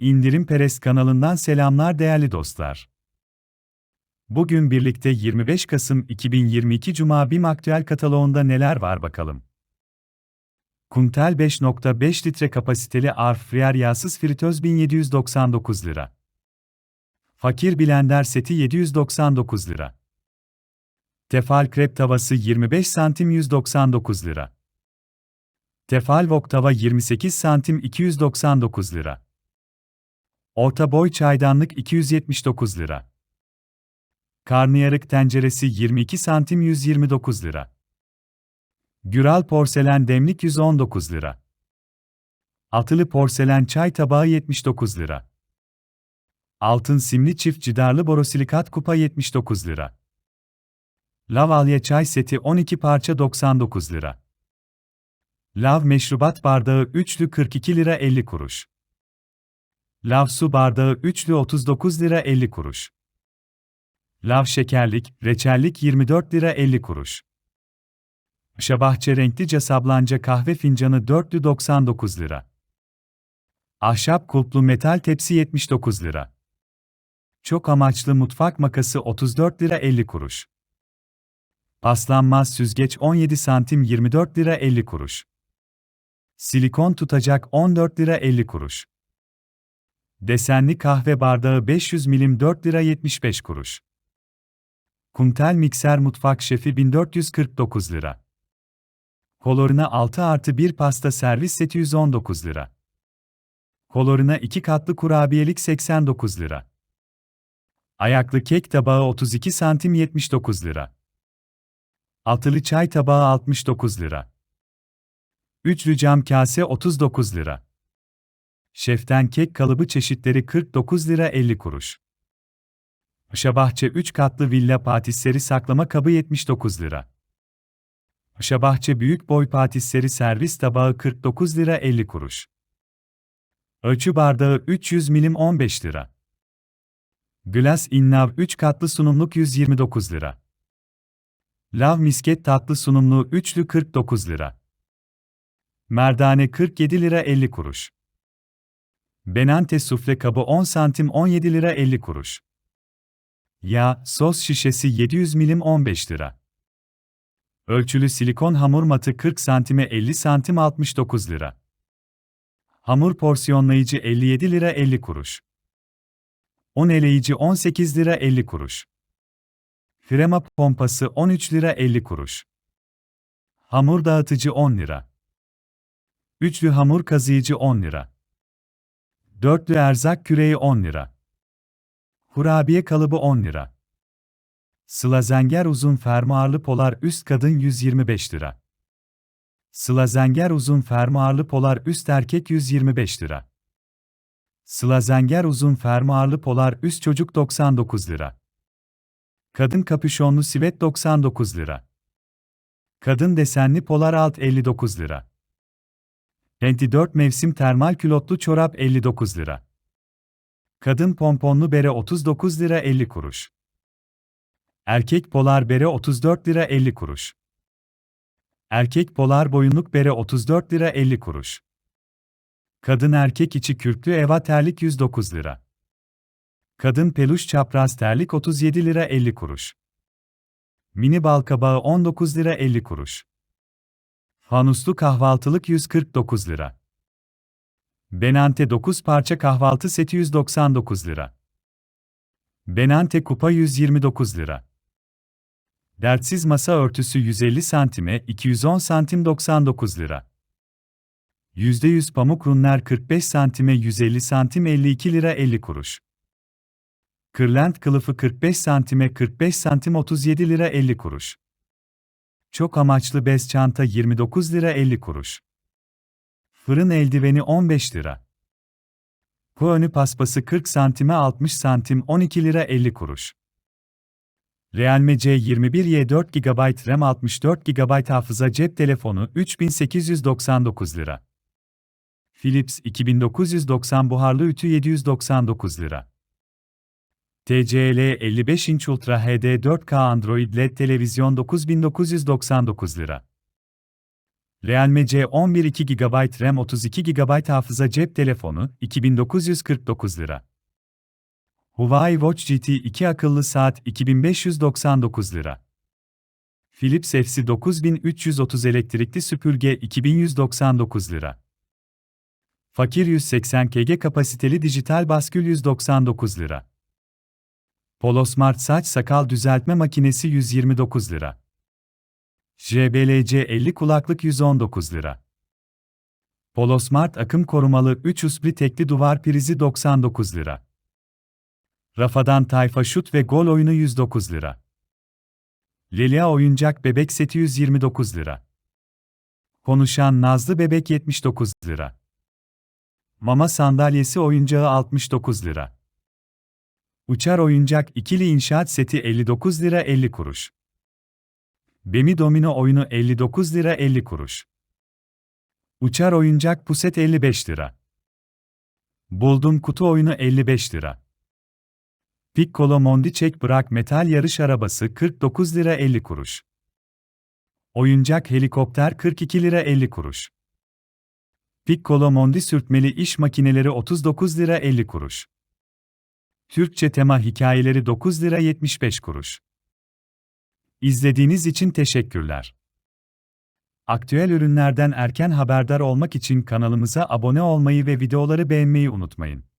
İndirim Peres kanalından selamlar değerli dostlar. Bugün birlikte 25 Kasım 2022 Cuma BİM aktüel kataloğunda neler var bakalım. Kuntel 5.5 litre kapasiteli Airfryer yağsız fritöz 1799 lira. Fakir blender seti 799 lira. Tefal krep tavası 25 santim 199 lira. Tefal wok tava 28 santim 299 lira. Orta boy çaydanlık 279 lira. Karnıyarık tenceresi 22 santim 129 lira. Güral porselen demlik 119 lira. Atılı porselen çay tabağı 79 lira. Altın simli çift cidarlı borosilikat kupa 79 lira. Lavalya çay seti 12 parça 99 lira. Lav meşrubat bardağı üçlü 42 lira 50 kuruş. Lav su bardağı üçlü 39 lira 50 kuruş. Lav şekerlik, reçellik 24 lira 50 kuruş. Şabahçe renklice sablanca kahve fincanı dörtlü 99 lira. Ahşap kulplu metal tepsi 79 lira. Çok amaçlı mutfak makası 34 lira 50 kuruş. Paslanmaz süzgeç 17 santim 24 lira 50 kuruş. Silikon tutacak 14 lira 50 kuruş. Desenli kahve bardağı 500 milim 4 lira 75 kuruş. Kuntel mikser mutfak şefi 1449 lira. Kolorina 6 artı 1 pasta servis seti 119 lira. Kolorina 2 katlı kurabiyelik 89 lira. Ayaklı kek tabağı 32 santim 79 lira. Altılı çay tabağı 69 lira. Üçlü cam kase 39 lira. Şeften kek kalıbı çeşitleri 49 lira 50 kuruş. Paşabahçe 3 katlı villa patisleri saklama kabı 79 lira. Paşabahçe büyük boy patisleri servis tabağı 49 lira 50 kuruş. Ölçü bardağı 300 milim 15 lira. Glass Innav 3 katlı sunumluk 129 lira. Lav misket tatlı sunumlu üçlü 49 lira. Merdane 47 lira 50 kuruş. Benante sufle kabı 10 santim 17 lira 50 kuruş. Yağ, sos şişesi 700 milim 15 lira. Ölçülü silikon hamur matı 40 santime 50 santim 69 lira. Hamur porsiyonlayıcı 57 lira 50 kuruş. Un eleyici 18 lira 50 kuruş. Krema pompası 13 lira 50 kuruş. Hamur dağıtıcı 10 lira. Üçlü hamur kazıyıcı 10 lira. Dörtlü erzak küreği 10 lira. Kurabiye kalıbı 10 lira. Slazenger uzun fermuarlı polar üst kadın 125 lira. Slazenger uzun fermuarlı polar üst erkek 125 lira. Slazenger uzun fermuarlı polar üst çocuk 99 lira. Kadın kapüşonlu sivet 99 lira. Kadın desenli polar alt 59 lira. Enti 4 mevsim termal külotlu çorap 59 lira. Kadın pomponlu bere 39 lira 50 kuruş. Erkek polar bere 34 lira 50 kuruş. Erkek polar boyunluk bere 34 lira 50 kuruş. Kadın erkek içi kürklü eva terlik 109 lira. Kadın peluş çapraz terlik 37 lira 50 kuruş. Mini balkabağı 19 lira 50 kuruş. Fanuslu kahvaltılık 149 lira. Benante 9 parça kahvaltı seti 199 lira. Benante kupa 129 lira. Dertsiz masa örtüsü 150 santime 210 santim 99 lira. %100 pamuk runler 45 santime 150 santim 52 lira 50 kuruş. Kırlent kılıfı 45 santime 45 santim 37 lira 50 kuruş. Çok amaçlı bez çanta 29 lira 50 kuruş. Fırın eldiveni 15 lira. Bu önü paspası 40 santime 60 santim 12 lira 50 kuruş. Realme C21Y 4 GB RAM 64 GB hafıza cep telefonu 3899 lira. Philips 2990 buharlı ütü 799 lira. TCL 55 inç Ultra HD 4K Android LED televizyon 9999 lira. Realme C11 2 GB RAM 32 GB hafıza cep telefonu 2949 lira. Huawei Watch GT 2 akıllı saat 2599 lira. Philips FC 9330 elektrikli süpürge 2199 lira. Fakir 180 kg kapasiteli dijital baskül 199 lira. Polo Smart saç sakal düzeltme makinesi 129 lira. JBLC 50 kulaklık 119 lira. Polo Smart akım korumalı 3 usbli tekli duvar prizi 99 lira. Rafadan Tayfa şut ve gol oyunu 109 lira. Lelia oyuncak bebek seti 129 lira. Konuşan Nazlı bebek 79 lira. Mama sandalyesi oyuncağı 69 lira. Uçar oyuncak ikili inşaat seti 59 lira 50 kuruş. Bemi domino oyunu 59 lira 50 kuruş. Uçar oyuncak puset 55 lira. Buldum kutu oyunu 55 lira. Piccolo Mondi çek bırak metal yarış arabası 49 lira 50 kuruş. Oyuncak helikopter 42 lira 50 kuruş. Piccolo Mondi sürtmeli iş makineleri 39 lira 50 kuruş. Türkçe tema hikayeleri 9 lira 75 kuruş. İzlediğiniz için teşekkürler. Aktüel ürünlerden erken haberdar olmak için kanalımıza abone olmayı ve videoları beğenmeyi unutmayın.